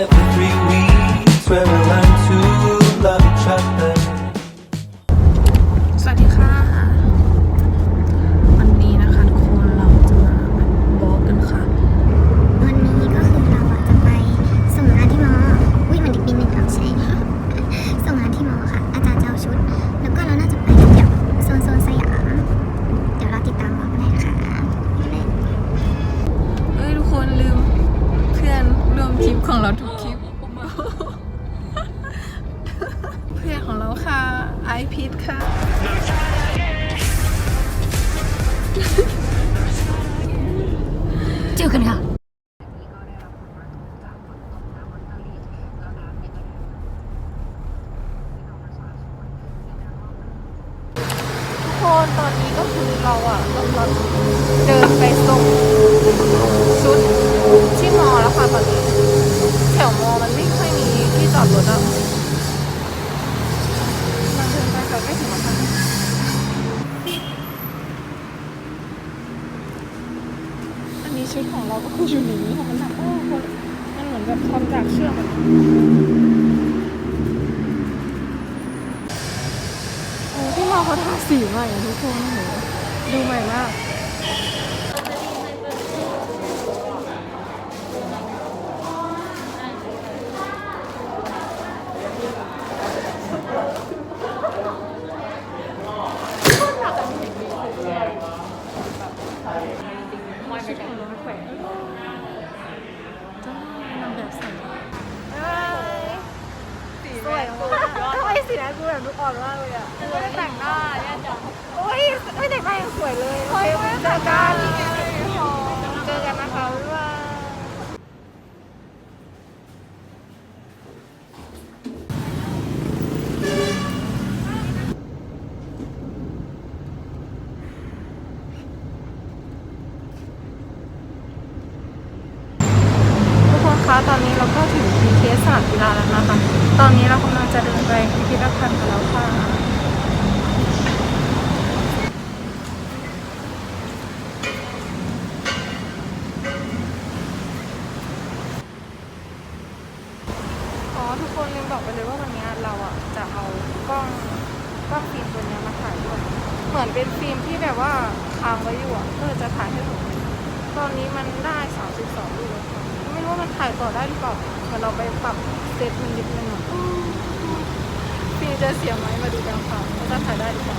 every เราอะกำลังเดินไปส่งชุดที่มอแล้วค่ะตอนนี้แถวมอมันไม่ค่อยมีที่จอดรถอะมันเดินไปเกือบใกล้ถึงแล้วค่ะอันนี้ชุดของเราก็คืออยู่ในนี้ค่ะมันหนักมากคนมันเหมือนแบบทำจากเชือกอะโอ้ที่มอเขาทาสีใหม่ทุกคนโห ดูใหม่มาก ชุดของน้องแขวนจ้านางแบบใส่สีสวยมากทำไมสีนั้นกูแบบลุกอ่อนมากเลยอะไม่ได้แต่งหน้าแย่จังโอ้ยไม่ แต่งหน้ายังสวยเลยเฮ้ยไม่ได้แต่งหน้าเจอกันนะคะบ๊ายบายทุกคนคะตอนนี้เราก็ถึง BTS สนามกีฬาแล้วนะคะ ตอนนี้เรากำลังจะเดินไปพิพิธภัณฑ์กันแล้วค่ะ อ๋อทุกคนลืมบอกไปเลยว่าวันนี้เราอะจะเอากล้องกล้องฟิล์มตัวเนี้ยมาถ่ายด้วย เห มือนเป็นฟิล์มที่แบบว่าค้างไว้อยู่อะก็จะถ่ายให้ผมตอนนี้มันได้ 32รูปแล้วค่ะไม่รู้ว่ามันถ่ายต่อได้หรือเปล่าเดี๋ยวเราไปปรับเซตมันนิดนึงอะฟิล์มจะเสียไหมมาดูกันค่ะว่าจะถ่ายได้หรือเปล่า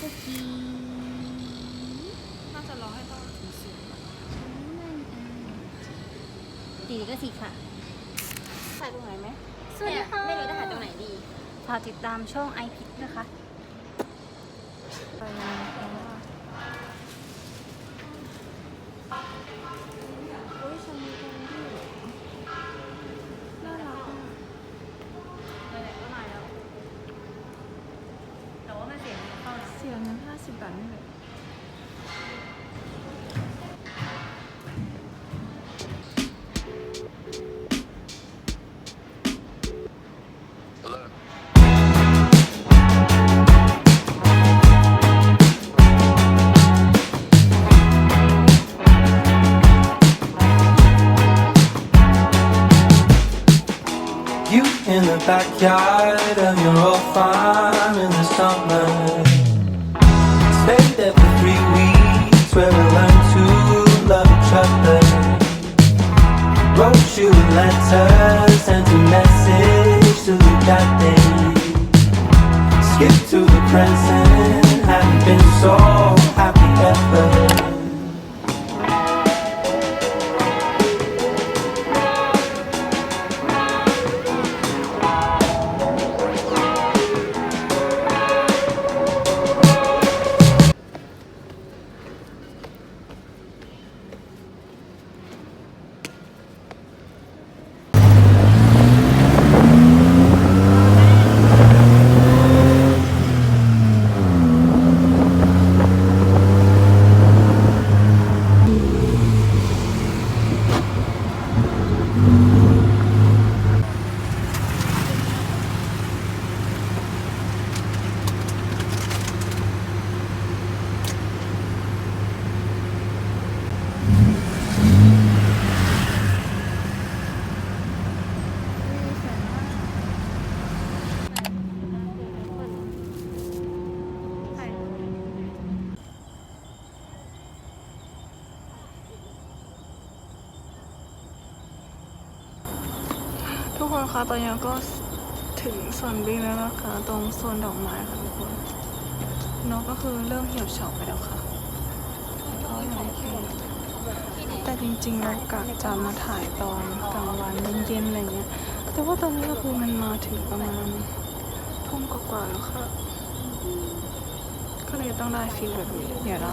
อันนี้ก็กีน่าจะรอให้ต้องถึงสูงสีก็สีค่ะใส่ตรงไหนไหมสวัสดีค่ะ ไม่รู้จะถ่ายตรงไหนดี ฝากติดตามช่อง i p i c นะคะ สิบบาทนี่แหละ You in the backyard of your old farm in the summer. Where we learned to love each other. Wrote you letters, sent a message to the that day. Skip to the present, haven't been so คะ ตอนนี้ก็ถึงส่วนบิงแล้วนะคะ ตรงโซนดอกไม้ค่ะทุกคนนกก็คือเริ่มเหี่ยวเฉาไปแล้วค่ะก็อย่างที่แต่จริงๆเรากะจะมาถ่ายตอนกลางวันเย็นๆอะไรเงี้ย แต่ว่าตอนนี้ก็คือมันมาถึงประมาณทุ่มกว่าๆแล้วค่ะ ก็เลยต้องได้ฟีลแบบนี้ เดี๋ยวเรา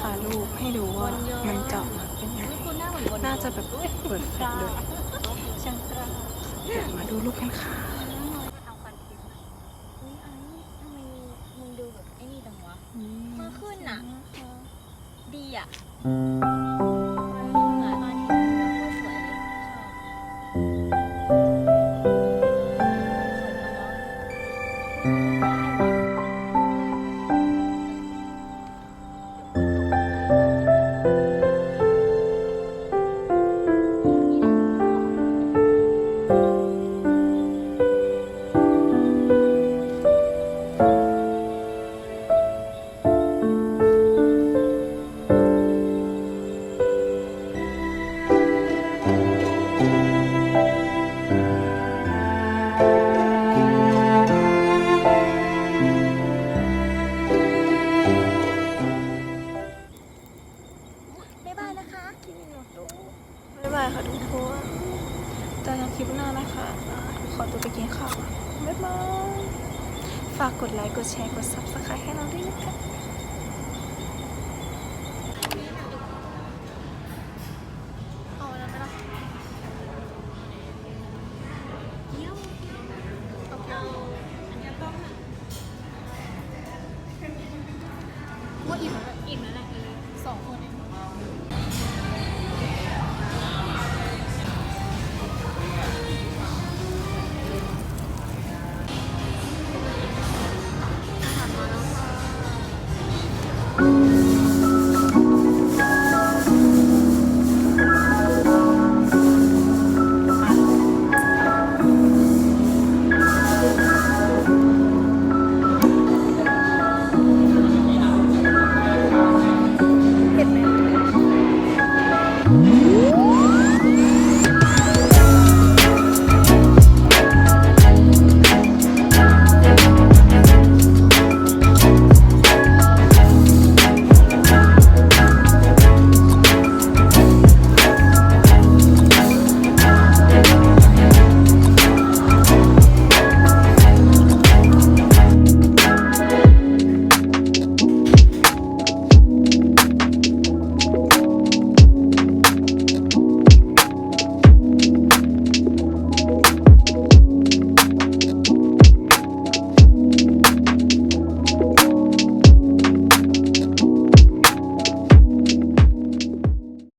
ถ่ายรูปให้ดูว่ามันจะอมาเป็นยังไงหน้าเหมือนบนน่าจะแบบเปิดแฟลชเลย เดี๋ยวมาดูรูปกันค่ะเอาคอนเทนต์อุ้ยไอ้ทำไมมึงดูแบบไอ้นี่จังวะเมื่อขึ้นน่ะ ดีอะ